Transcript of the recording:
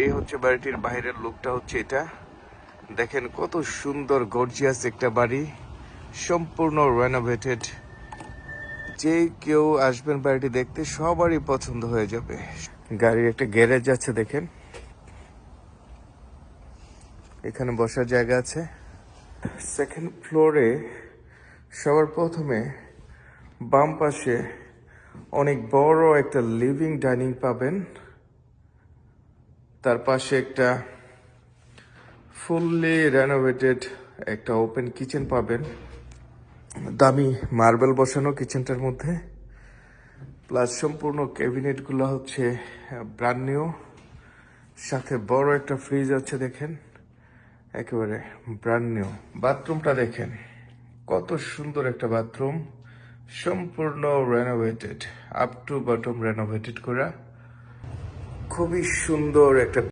এই হচ্ছে বাড়িটির বাইরের লুকটা হচ্ছে এটা। দেখেন কত সুন্দর গর্জিয়াস একটা বাড়ি। সম্পূর্ণ রেনোভেটেড যে কেউ আসবেন বাড়িটি দেখতে, সবারই পছন্দ হয়ে যাবে। গাড়ির একটা গ্যারেজ আছে, দেখেন। এখানে বসার জায়গা আছে। সেকেন্ড ফ্লোরে সবার প্রথমে বাম পাশে অনেক বড় একটা লিভিং ডাইনিং পাবেন। তার পাশে একটা ফুললি রেনোভেটেড একটা ওপেন কিচেন পাবেন। দামি মার্বেল বসানো কিচেনটার মধ্যে। প্লাস সম্পূর্ণ ক্যাবিনেটগুলো হচ্ছে ব্রান্ড নিউ সাথে বড় একটা ফ্রিজ আছে দেখেন, একেবারে ব্রান্ড নিউ বাথরুমটা দেখেন, কত সুন্দর একটা বাথরুম সম্পূর্ণ renovated up to bottom renovated করা। খুবই সুন্দর একটা